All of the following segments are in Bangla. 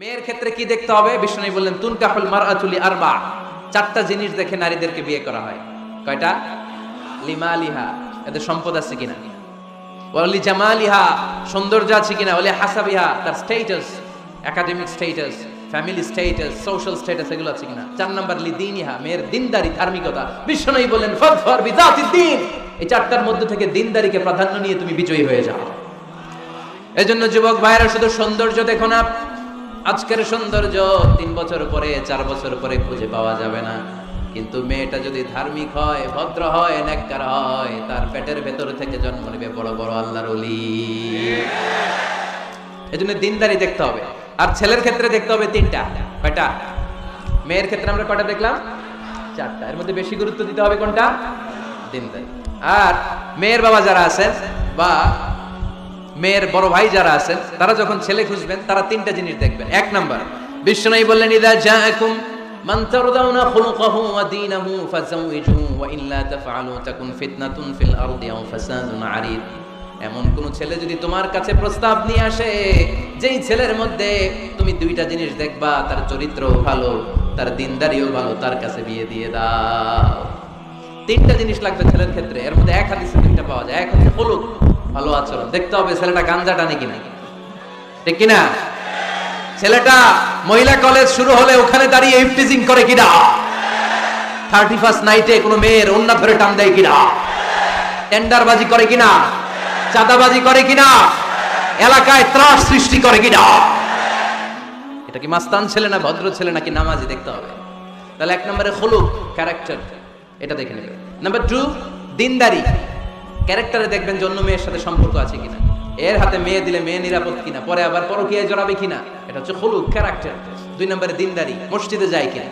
মেয়ের ক্ষেত্রে কি দেখতে হবে? বিষ্ণু বললেন তুন কাফল মারাতুলি আরবা। চারটা জিনিস দেখে নারীদেরকে বিয়ে করা হয়। কয়টা? লিমা লিহা এদের সম্পদ আছে কিনা? ওলি জামালিহা। সৌন্দর্য আছে কিনা? ওলি হাসাবিহা। তার status academic status family status social status এগুলো আছে কিনা? চার নাম্বার, লি দিনিহা। মেয়ের দিনদারি, ধার্মিকতা। বিষ্ণু বললেন এই চারটার মধ্যে থেকে দিনদারিকে প্রাধান্য নিয়ে তুমি বিজয়ী হয়ে যাও। এজন্য যুবক ভাইরা শুধু সৌন্দর্য দেখো না আজকের সৌন্দর্য তিন বছর পরে, চার বছর পরে খুঁজে পাওয়া যাবে না। কিন্তু মেয়েটা যদি ধার্মিক হয়, ভদ্র হয় নেককার হয়, তার পেটের ভেতর থেকে জন্ম নেবে বড় বড় আল্লাহর অলি এজন্য দিনদারি দেখতে হবে। আর ছেলের ক্ষেত্রে দেখতে হবে তিনটা। কয়টা? মেয়ের ক্ষেত্রে আমরা কয়টা দেখলাম? চারটা। এর মধ্যে বেশি গুরুত্ব দিতে হবে কোনটা? দিনদারি। আর মেয়ের বাবা যারা আছেন বা মেয়ের বড় ভাই যারা আছেন, তারা যখন ছেলে খুঁজবেন, তারা তিনটা জিনিস দেখবেন। এক নাম্বার বিশ্বনাই বললেন, ইদা আও ফাসাদুন এমন কোন ছেলে যদি তোমার কাছে প্রস্তাব নিয়ে আসে, যেই ছেলের মধ্যে তুমি দুইটা জিনিস দেখবা, তার চরিত্র ভালো, তার দিনদারিও ভালো, তার কাছে বিয়ে দিয়ে দাও। তিনটা জিনিস লাগবে ছেলের ক্ষেত্রে। এর মধ্যে এক হাদিসে তিনটা পাওয়া যায়। এক হচ্ছে হলুদ। ভালো আচরণ। দেখতে হবে ছেলেটা গাঞ্জা টানে কিনা। ঠিক কিনা? ছেলেটা মহিলা কলেজ শুরু হলে ওখানে দাঁড়িয়ে ইফটিজিং করে কিনা থার্টি ফার্স্ট নাইটে কোনো মেয়ের অন্য ধরে টান দেয় কিনা টেন্ডারবাজি করে কিনা? চাঁদাবাজি করে কিনা? এলাকায় ত্রাস সৃষ্টি করে কিনা এটা কি মাস্তান ছেলে না ভদ্র ছেলে নাকি নামাজি দেখতে হবে। তাহলে এক নম্বরে হলুক ক্যারেক্টার এটা দেখে নেবে। নাম্বার টু দিনদারি। ক্যারেক্টারে দেখবেন জন্য মেয়ের সাথে সম্পর্ক আছে কিনা। এর হাতে মেয়ে দিলে মেয়ে নিরাপদ কিনা, পরে আবার পরকীয়ায় জড়াবে কিনা, এটা হচ্ছে হলুক ক্যারেক্টার দুই নম্বরে দিনদারি, মসজিদে যায় কিনা।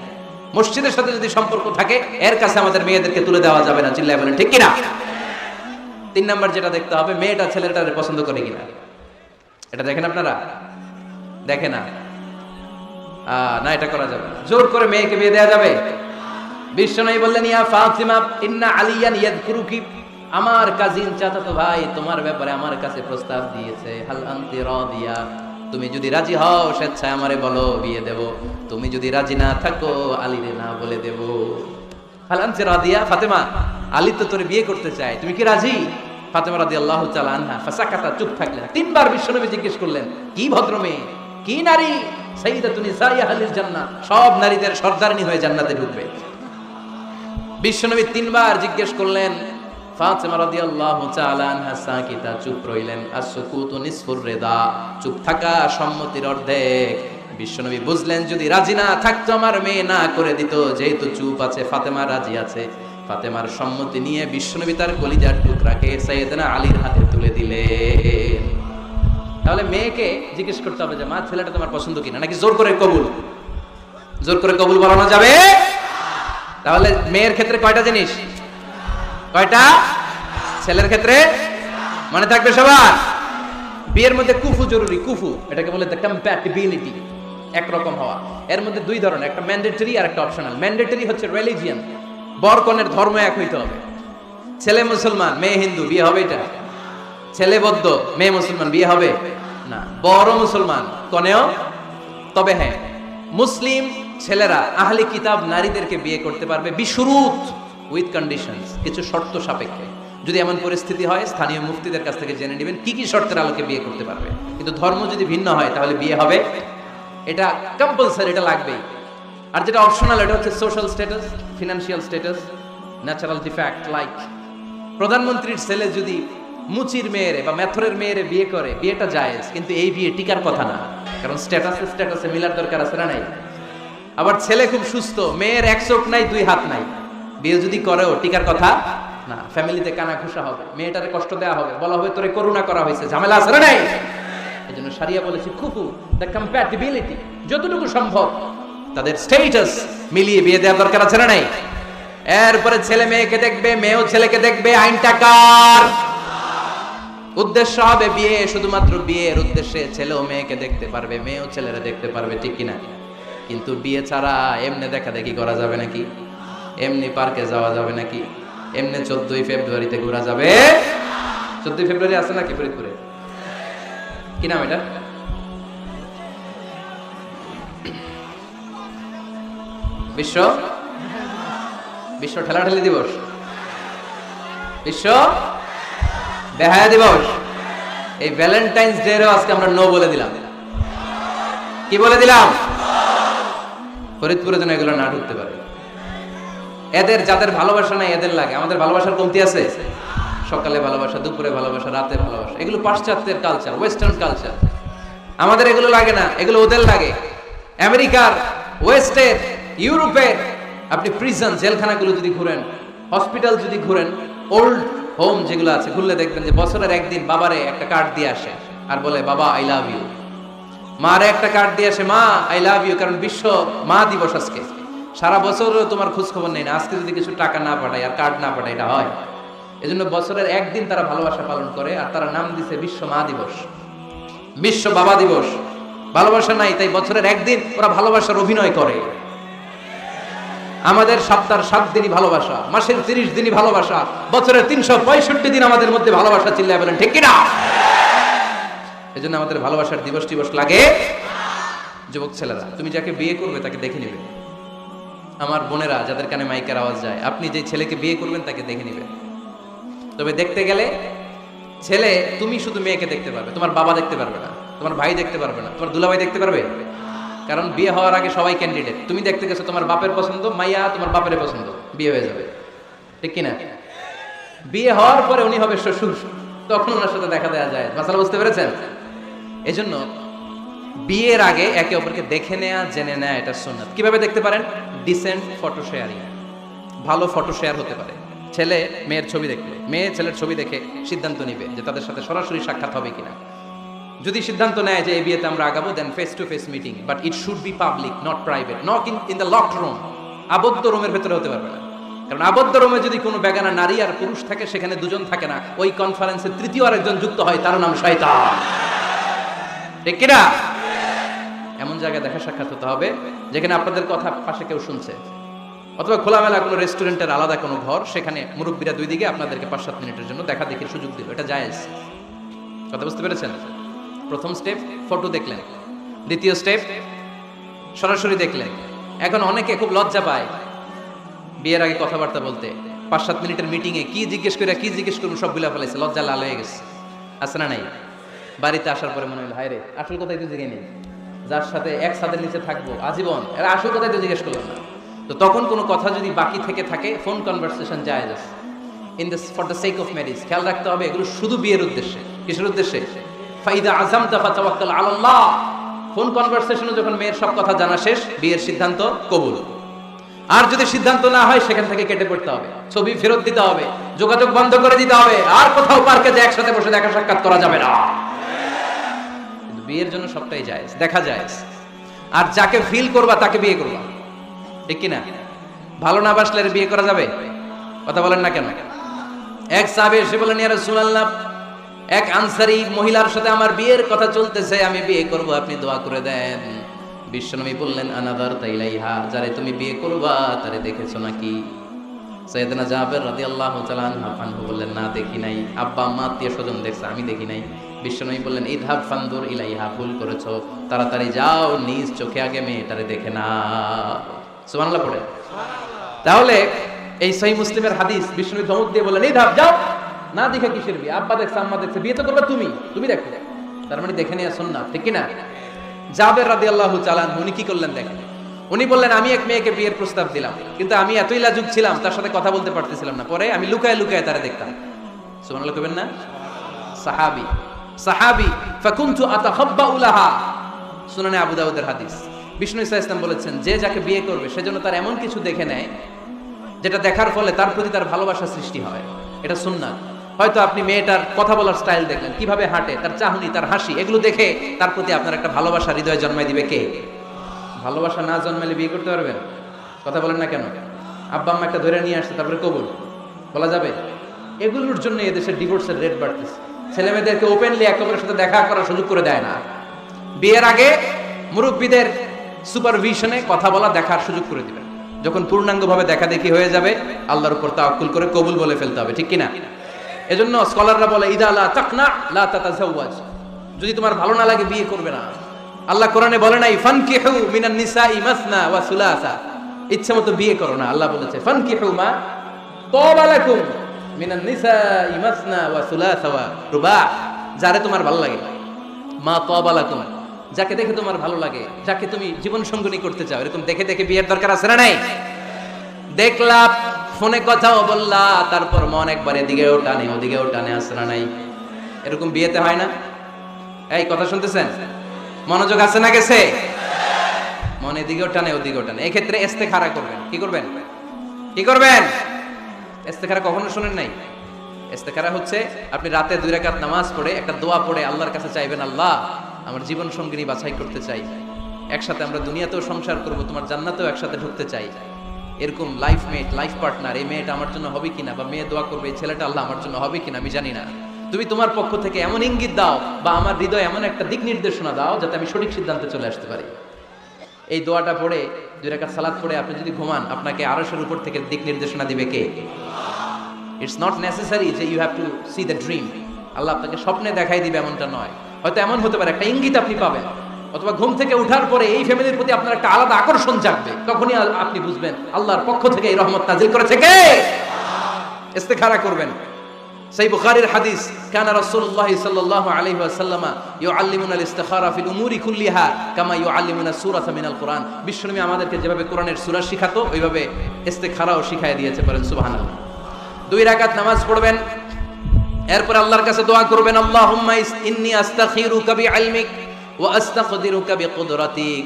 মসজিদের সাথে যদি সম্পর্ক থাকে, এর কাছে আমাদের মেয়েদেরকে তুলে দেওয়া যাবে না, চিল্লায় বলেন, ঠিক কিনা? তিন নাম্বার যেটা দেখতে হবে, মেয়েটা ছেলেটারে পছন্দ করে কিনা। এটা দেখেন আপনারা? দেখে না? না, এটা করা যাবে। জোর করে মেয়েকে বিয়ে দেওয়া যাবে? বিশ্ব বিশ্বনবী বললেন, ইয়া ফাতিমা, ইন্না আলিয়ান ইয়াদকুরুকি। আমার কাজিন চাচাতো ভাই তোমার ব্যাপারে আমার কাছে প্রস্তাব দিয়েছে। হাল আনতি রাদিয়া, তুমি যদি রাজি হও, স্বেচ্ছায় আমারে বলো, বিয়ে দেব। তুমি যদি রাজি না থাকো, আলীরে না বলে দেব। হাল আনতি রাদিয়া, ফাতেমা, আলী তো তোর বিয়ে করতে চায়, তুমি কি রাজি? ফাতেমা রাদিয়াল্লাহু তাআলা আনহা, ফাসাকাতা, চুপ থাকলেন। তিনবার বিশ্বনবী জিজ্ঞেস করলেন, কি ভদ্র মেয়ে কি নারী? সাইয়্যিদাতুন নিসাইয়া আহলিল জান্নাহ, সব নারীদের সর্দারনি হয়ে জান্নাতে ঢুকবে। বিশ্বনবী তিনবার জিজ্ঞেস করলেন ফাতেমা রাদিয়াল্লাহু তাআলা আনহা সাকিতা, চুপ রইলেন। আসকুতু নিসফুর রিদা, চুপ থাকা সম্মতির অর্ধেক। বিশ্বনবী বুঝলেন, যদি রাজি না থাকতো, আমার মেয়ে না করে দিত। যেহেতু চুপ আছে, ফাতেমা রাজি আছে। ফাতেমার সম্মতি নিয়ে বিশ্বনবী তার কলিজার টুকরাকে সাইয়েদনা আলীর হাতে তুলে দিলেন। তাহলে মেয়েকে জিজ্ঞেস করতে হবে যে, মা, ছেলেটা তোমার পছন্দ কিনা? নাকি জোর করে কবুল? জোর করে কবুল বলানো যাবে? তাহলে মেয়ের ক্ষেত্রে কয়টা জিনিস? কয়টা? ছেলের ক্ষেত্রে মনে থাকবে সবার। বিয়ের মধ্যে কুফু জরুরি, কুফু। এটাকে বলে কম্প্যাটিবিলিটি একরকম হওয়া। এর মধ্যে দুই ধরনের, একটা ম্যান্ডেটরি আর একটা অপশনাল ম্যান্ডেটরি হচ্ছে রিলিজিয়ান বর কনের ধর্ম এক হইতে হবে। ছেলে মুসলমান, মেয়ে হিন্দু, বিয়ে হবে এটা। ছেলে বৌদ্ধ, মেয়ে মুসলমান, বিয়ে হবে? না। বড় মুসলমান, কনেও? তবে হ্যাঁ। মুসলিম ছেলেরা আহলে কিতাব নারীদেরকে বিয়ে করতে পারবে বিশুরুত উইথ কন্ডিশনস, কিছু শর্ত সাপেক্ষে। যদি এমন পরিস্থিতি হয়, স্থানীয় মুফতিদের কাছ থেকে জেনে নেবেন কি কি শর্তের আলোকে বিয়ে করতে পারবে। কিন্তু ধর্ম যদি ভিন্ন হয়, তাহলে বিয়ে হবে এটা কম্পালসারি এটা লাগবেই। আর যেটা অপশনাল এটা হচ্ছে social status financial status natural defect like প্রধানমন্ত্রীর ছেলে যদি মুচির মেয়েরে বা মেথরের মেয়েরে বিয়ে করে, বিয়েটা জায়েজ, কিন্তু এই বিয়ে টিকার কথা না, কারণ স্ট্যাটাসে স্ট্যাটাসে মিলার দরকার আছে না নাই? আবার ছেলে খুব সুস্থ, মেয়ের এক চোখ নাই, দুই হাত নাই। বিয়ে যদি করেও, টিকার কথা? না, ফ্যামিলিতে কানা ঘুষা হবে, মেয়েটারে কষ্ট দেওয়া হবে, বলা হবে, তোরে করুণা করা হয়েছে, ঝামেলা আছে না নাই? এই জন্য সারিয়া বলেছি খুকু দ্য কম্প্যাটিবিলিটি যতটুকু সম্ভব, তাদের স্টেটাস মিলিয়ে বিয়ে দেওয়ার দরকার আছে না নাই? এরপরে ছেলে মেয়েকে দেখবে, মেয়েও ছেলেকে দেখবে, আইনটা কার? উদ্দেশ্য হবে বিয়ে, শুধুমাত্র বিয়ের উদ্দেশ্যে ছেলেও মেয়েকে দেখতে পারবে, মেয়েও ছেলেরা দেখতে পারবে, ঠিক কিনা? কিন্তু বিয়ে ছাড়া এমনি দেখা দেখি করা যাবে নাকি? এমনি পার্কে যাওয়া যাবে নাকি? এমনি চোদ্দই ফেব্রুয়ারিতে ঘোরা যাবে? চোদ্দই ফেব্রুয়ারি আছে নাকি ফরিদপুরে? কি নাম এটা? বিশ্ব? বিশ্ব ঠেলাঠেলি দিবস। বিশ্ব? বেহায়া দিবস। এই ভ্যালেন্টাইন্স ডে আজকে আমরা নো বলে দিলাম। কি বলে দিলাম? ফরিদপুরে যেন এগুলো না ঢুকতে পারে। এদের যাদের ভালোবাসা নাই, এদের লাগে। আমাদের ভালোবাসার কমতি আছে? সকালে ভালোবাসা, দুপুরে ভালোবাসা, রাতে ভালোবাসা। এগুলো পাশ্চাত্যের কালচার ওয়েস্টার্ন কালচার আমাদের এগুলো লাগে না, এগুলো ওদের লাগে। আমেরিকার, ওয়েস্টের, ইউরোপের, আপনি প্রিজন জেলখানাগুলো যদি ঘুরেন হসপিটাল যদি ঘুরেন ওল্ড হোম যেগুলো আছে ঘুরলে দেখবেন যে বছরের একদিন বাবারে একটা কার্ড দিয়ে আসে আর বলে, বাবা আই লাভ ইউ মারে একটা কার্ড দিয়ে আসে, মা আই লাভ ইউ কারণ বিশ্ব মা দিবস আজকে। সারা বছর তোমার খোঁজ খবর নেই না। আজকে যদি কিছু টাকা না পাঠায় আর কার্ড না পাঠায়, এটা হয়। এজন্য বছরের একদিন তারা ভালোবাসা পালন করে আর তারা নাম দিছে বিশ্ব মা দিবস। বিশ্ব বাবা দিবস। ভালোবাসা নাই, তাই বছরের একদিন ওরা ভালোবাসার অভিনয় করে। আমাদের সপ্তাহের সাত দিনই ভালোবাসা, মাসের তিরিশ দিনই ভালোবাসা, বছরের তিনশো পঁয়ষট্টি দিন আমাদের মধ্যে ভালোবাসা চিল্লায় বলেন, ঠিক কিনা? এই জন্য আমাদের ভালোবাসার দিবস টিবস লাগে। যুবক ছেলেরা, তুমি যাকে বিয়ে করবে তাকে দেখে নেবে। আমার বোনেরা যাদের কানে মাইকের আওয়াজ যায়, আপনি যে ছেলেকে বিয়ে করবেন তাকে দেখে নেবেন তবে দেখতে গেলে ছেলে তুমি শুধু মেয়েকে দেখতে পারবে, তোমার বাবা দেখতে পারবে না, তোমার ভাই দেখতে পারবে না, তোমার দুলাভাই দেখতে পারবে? কারণ বিয়ে হওয়ার আগে সবাই ক্যান্ডিডেট তুমি দেখতে গেছো তোমার বাপের পছন্দ, মাইয়া তোমার বাপের পছন্দ, বিয়ে হয়ে যাবে। ঠিক কিনা? বিয়ে হওয়ার পরে উনি হবে শ্বশুর, তখন ওনার সাথে দেখা দেওয়া যায়। মাসালা, বুঝতে পেরেছেন? এজন্য বিয়ের আগে একে অপরকে দেখে নেয়া, জেনে নেয়া, এটা সুন্নাত। কীভাবে দেখতে পারেন? ডিসেন্ট ফটো শেয়ারিং ভালো ফটো শেয়ার হতে পারে। ছেলে মেয়ের ছবি দেখবে মেয়ে ছেলের ছবি দেখে সিদ্ধান্ত নিবে যে তাদের সাথে সরাসরি সাক্ষাৎ হবে কিনা। যদি সিদ্ধান্ত নেয় যে এই বিয়েতে আমরা আগাবো then face to face meeting but it should be public not private not in in the locked room আবদ্ধ রুমের ভেতরে হতে পারবে না। কারণ আবদ্ধ রুমে যদি কোনো বেগানা নারী আর পুরুষ থাকে, সেখানে দুজন থাকে না। ওই কনফারেন্সে তৃতীয় আরেকজন যুক্ত হয় তার নাম শয়তান। ঠিক কিনা? এমন জায়গায় দেখা সাক্ষাৎ হতে হবে, যেখানে আপনাদের কথা পাশে কেউ শুনছে। অথবা খোলামেলা কোনো রেস্টুরেন্টের আলাদা কোনো ঘর, সেখানে মুরব্বীরা দুই দিকে আপনাদেরকে পাঁচ সাত মিনিটের জন্য দেখা দেখির সুযোগ দিল। এটা জায়েজ। কথা বুঝতে পেরেছেন? প্রথম স্টেপ, ফটো দেখলেন। দ্বিতীয় স্টেপ, সরাসরি দেখলেন। এখন অনেকে খুব লজ্জা পায় বিয়ের আগে কথাবার্তা বলতে। পাঁচ সাত মিনিটের মিটিংয়ে কি জিজ্ঞেস করে কি জিজ্ঞেস করুন, সব ফেলেছে লজ্জা লাল হয়ে গেছে। আছে না নাই? বাড়িতে আসার পরে মনে হলো হায় রে আসল কথাই তো জিজ্ঞে নেই। যার সাথে এক ছাদের নিচে থাকব। আজীবন। এরা আসল কথাই তো জিজ্ঞেস করল না। তো তখন কোনো কথা যদি বাকি থেকে থাকে ফোন কনভারসেশন যায় in this for the sake of marriage খেয়াল রাখতে হবে, এগুলো শুধু বিয়ের উদ্দেশ্যে। কিসের উদ্দেশ্যে? ফাইদা আজম তাফা তাওয়াক্কাল আলাল্লাহ। ফোন কনভারসেশনে যখন মেয়ের সব কথা জানা শেষ, বিয়ের সিদ্ধান্ত কবুল। আর যদি সিদ্ধান্ত না হয়, সেখান থেকে কেটে পড়তে হবে। ছবি ফেরত দিতে হবে, যোগাযোগ বন্ধ করে দিতে হবে। আর কোথাও পার্কে যে একসাথে বসে দেখা সাক্ষাৎ করা যাবে না। বিয়ের জন্য সবটাই যায় দেখা যায় আর যাকে ফিল করবা, তাকে বিয়ে করবা। ঠিক কিনা? ভালো না বাসলে বিয়ে করা যাবে? কথা বলেন না কেন? এক সাহাবে এসে বলেন ইয়া রাসূলুল্লাহ, এক আনসারি মহিলার সাথে আমার বিয়ের কথা চলতেছে, আমি বিয়ে করব, আপনি দোয়া করে দেন। বিশ্বনবী বললেন আনাদার তাইলাইহা যারে তুমি বিয়ে করবা, তারে দেখেছ নাকি? সৈয়দনা জাবের রাদিয়াল্লাহু তাআলা আনহু বললেন, না, দেখি নাই। আব্বা, আম্মা আত্মীয় স্বজন দেখছে, আমি দেখি নাই। বিশ্বনবী বললেন, ইদহাব ফান্দুর ইলাইহা, ভুল করেছ। তাড়াতাড়ি যাও, নিজ চোখে আগে মেয়েটারে দেখে না সুবহানাল্লাহ পড়ে। তাহলে এই সহি মুসলিমের হাদিস বিষ্ণু ধমক দিয়ে বললেন এই ধাপ যাও। না দেখে কিসের বিয়ে? আব্বা দেখছে, আম্মা দেখছে, বিয়ে তো করবে তুমি। তুমি দেখো। তার মানে দেখে নিয়ে শোন না ঠিক কিনা? জাবের রাদি আল্লাহ চালান উনি কি করলেন দেখেন? উনি বললেন, আমি এক মেয়েকে বিয়ের প্রস্তাব দিলাম, কিন্তু আমি এতই লাজুক ছিলাম, তার সাথে কথা বলতে পারতেছিলাম না। পরে আমি লুকায় লুকায় তারা দেখতাম। সুবহানাল্লাহ কবেন না? সাহাবি। সাহাবি, ফাকুনতু আতাহাব্বা উলাহা সুনানে আবু দাউদের হাদিস। বিষ্ণু ইসা ইসলাম বলেছেন, যে যাকে বিয়ে করবে সেজন্য তার এমন কিছু দেখে নেয়, যেটা দেখার ফলে তার প্রতি তার ভালোবাসা সৃষ্টি হয়। এটা সুন্নাত। হয়তো আপনি মেয়েটার কথা বলার স্টাইল দেখলেন, কীভাবে হাঁটে, তার চাহনি, তার হাসি, এগুলো দেখে তার প্রতি আপনার একটা ভালোবাসা হৃদয় জন্মাই দিবে কে? ভালোবাসা না জন্মালে বিয়ে করতে পারবেন? কথা বলেন না কেন? আব্বা, আম্মা একটা ধরে নিয়ে আসছে, তারপরে কবুল। বলা যাবে? এগুলোর জন্য এদেশের ডিভোর্সের রেট বাড়তেছে। ছেলে মেয়েদেরকে ওপেনলি একে অপরের সাথে দেখা করার সুযোগ করে দেয় না। বিয়ের আগে মুরব্বীদের সুপারভিশনে কথা বলা দেখার সুযোগ করে দিবেন। যখন পূর্ণাঙ্গভাবে দেখা দেখি হয়ে যাবে, আল্লাহর উপর তাওয়াক্কুল করে কবুল বলে ফেলতে হবে, ঠিক কিনা? এজন্য স্কলাররা বলে, ইদা লা তাকনা, লা তাতাজাওয়াজ। যদি তোমার ভালো না লাগে, বিয়ে করবে না। আল্লাহ কোরআনে বলে নাই, ফানকিহু মিনান নিসাই মাসনা ওয়া সুলাসা। ইচ্ছে মতো বিয়ে করো না, আল্লাহ বলেছে, ফানকিহু মা তাওবা লাকুম। মিনান নিসাই মাসনা ওয়া রুবা। যারে তোমার ভালো লাগে। মা তাওবা লাকুম যাকে দেখে তোমার ভালো লাগে, যাকে তুমি জীবন সঙ্গনী করতে চাও, এরকম দেখে দেখে বিয়ের দরকার আছে না নাই? দেখলা, ফোনে কথাও বললা, তারপর মন একবার এদিকেও টানে, ওদিকেও টানে আসে না নাই? এরকম বিয়েতে হয় না? এই কথা শুনতেছেন? মনোযোগ আছে না গেছে? মন এদিকেও টানে, ওদিকেও টানে। এক্ষেত্রে এস্তেখারা করবেন। কি করবেন? কি করবেন? এস্তেখারা কখনো শুনেন নাই? ইস্তেখারা হচ্ছে আপনি রাতে দুই রাকাত নামাজ পড়ে একটা দোয়া পড়ে আল্লাহর কাছে চাইবেন, আল্লাহ, আমার জীবন সঙ্গিনী বাছাই করতে চাই। একসাথে আমরা দুনিয়াতেও সংসার করব, তোমার জান্নাতেও একসাথে ঢুকতে চাই। এরকম লাইফ মেট লাইফ পার্টনার এই মেয়েটা আমার জন্য হবে কিনা বা মেয়ে দোয়া করবে, এই ছেলেটা আল্লাহ আমার জন্য হবে কিনা আমি জানি না। তুমি তোমার পক্ষ থেকে এমন ইঙ্গিত দাও বা আমার হৃদয়ে এমন একটা দিক নির্দেশনা দাও যাতে আমি সঠিক সিদ্ধান্তে চলে আসতে পারি। এই দোয়াটা পড়ে, দুই রেখা সালাদ পড়ে আপনি যদি ঘুমান, আপনাকে আরশের উপর থেকে দিক নির্দেশনা দিবে কে? ইটস নট নেসেসারি যে you have to see the dream Allah আপনাকে স্বপ্নে দেখাই দিবে এমনটা নয়। হয়তো এমন হতে পারে, একটা ইঙ্গিত আপনি পাবেন। অথবা ঘুম থেকে উঠার পরে এই ফ্যামিলির প্রতি আপনার একটা আলাদা আকর্ষণ জাগবে। তখনই আপনি বুঝবেন, আল্লাহর পক্ষ থেকে এই রহমত নাজিল করেছে কে? ইস্তেখারা করবেন। সেই বুখারীর হাদিস, কানা রাসূলুল্লাহ সাল্লাল্লাহু আলাইহি ওয়াসাল্লাম ইউআল্লিমুনা আল ইস্তিখারা ফিল উমুরি কুল্লিহা কামা ইউআল্লিমুনা সূরাতা মিনাল কোরআন। বিশ্বনবী আমাদেরকে যেভাবে কোরআনের সূরা শিখাতো, ওইভাবে ইস্তেখারাও শিখায় দিয়েছে পারেন সুবহানাল্লাহ। দুই রাকাত নামাজ পড়বেন এরপর আল্লাহর কাছে দোয়া করবেন আল্লাহুম্মা ইস- ইন্নী আস্তাখিরুকা বিইলমিক ওয়া আস্তাকদিরুকা বিকুদরাতিক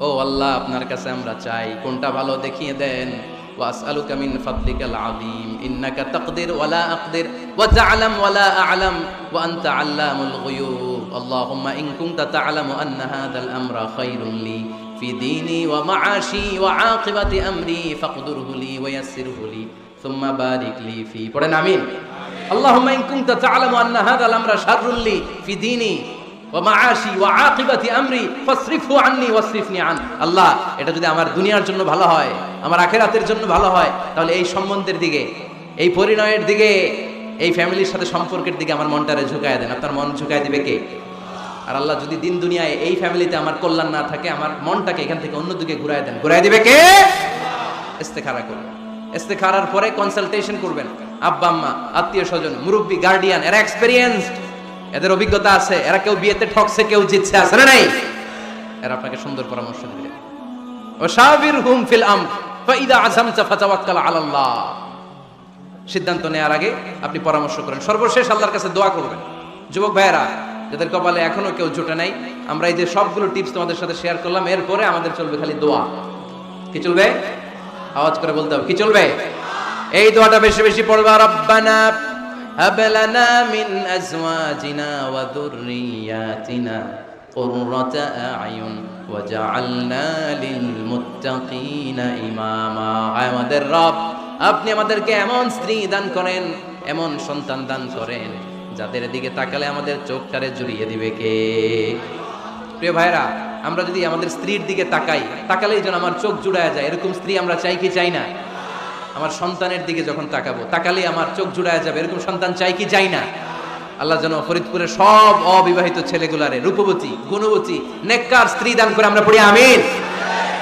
ও আল্লাহ আপনার কাছে আমরা চাই কোনটা ভালো দেখিয়ে দেন واسالك من فضلك العظيم انك تقدر ولا اقدر وتعلم ولا اعلم وانت علام الغيوب اللهم ان كنت تعلم ان هذا الامر خير لي في ديني ومعاشي وعاقبه امري فاقدره لي ويسره لي সুম্মা বারিক লি ফি। পড়েন আমিন। আল্লাহুম্মা ইন কুনতা আন্না হাযাল আমরা শাররুল লি ফি দীনি ওয়া মাআশি ওয়া আকিবাতি আমরি ফাসরিফহু ওয়াসরিফনি আন। আল্লাহ, এটা যদি আমার দুনিয়ার জন্য ভালো হয়, আমার আখিরাতের জন্য ভালো হয়, তাহলে এই সম্বন্ধের দিকে, এই পরিণয়ের দিকে, এই ফ্যামিলির সাথে সম্পর্কের দিকে আমার মনটারে ঝুঁকাই দেন। আপনার মন ঝুঁকাই দিবে কে? আর আল্লাহ যদি দিন দুনিয়ায় এই ফ্যামিলিতে আমার কল্যাণ না থাকে, আমার মনটাকে এখান থেকে অন্যদিকে ঘুরাই দেন। ঘুরায় দিবে কে? ইস্তেখারা করুন। ইস্তেখারার পরে কনসালটেশন করবেন। আব্বা, আম্মা, আত্মীয় স্বজন, মুরব্বী গার্ডিয়ান এরা এক্সপেরিয়েন্সড এদের অভিজ্ঞতা আছে, এরা কেউ বিয়েতে ঠকছে, কেউ জিতছে, আছে না নাই? এরা আপনাকে সুন্দর পরামর্শ দিবে। ও শাবির হুম ফিল আম ফাইদা আযামতা ফাতাওয়াক্কাল আলাল্লাহ। সিদ্ধান্ত নেওয়ার আগে আপনি পরামর্শ করেন। সর্বশেষ আল্লাহর কাছে দোয়া করবেন। যুবক ভাইয়েরা, যাদের কপালে এখনও কেউ জোটে নাই, আমরা এই যে সবগুলো টিপস তোমাদের সাথে শেয়ার করলাম, এরপরে আমাদের চলবে খালি দোয়া। কি চলবে? আওয়াজ করে বলতে হবে কি চলবে এই দোয়াটা বেশি বেশি পড়বা রব্বানা হাব লানা মিন আজওয়াজিনা ওয়া যুররিয়াতিনা قرة أعين وجعلنا للمتقين إماما আমাদের রব আপনি আমাদেরকে এমন স্ত্রী দান করেন এমন সন্তান দান করেন যাদের দিকে তাকালে আমাদের চোখটারে জুড়িয়ে দিবে কে প্রিয় ভাইরা আমরা যদি আমাদের স্ত্রীর দিকে তাকাই, তাকালেই যেন আমার চোখ জুড়ায় যায়। এরকম স্ত্রী আমরা চাই কি চাই না? আমার সন্তানের দিকে যখন তাকাবো, তাকালেই আমার চোখ জুড়ায় যাবে। এরকম সন্তান চাই কি চাই না? আল্লাহ যেন ফরিদপুরের সব অবিবাহিত ছেলেগুলারে, রূপবতী, গুণবতী, নেককার স্ত্রী দান করে আমরা পড়ি, আমিন।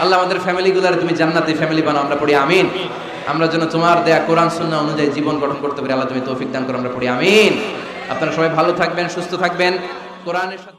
আল্লাহ আমাদের ফ্যামিলিগুলারে তুমি জান্নাতি ফ্যামিলি বানাও, আমরা পড়ি, আমিন। আমরা যেন তোমার দেয়া কোরআন, সুন্নাহ অনুযায়ী জীবন গঠন করতে পারি, আল্লাহ তুমি তৌফিক দান করে, আমরা পড়ি, আমিন। আপনারা সবাই ভালো থাকবেন, সুস্থ থাকবেন। কোরআনের সাথে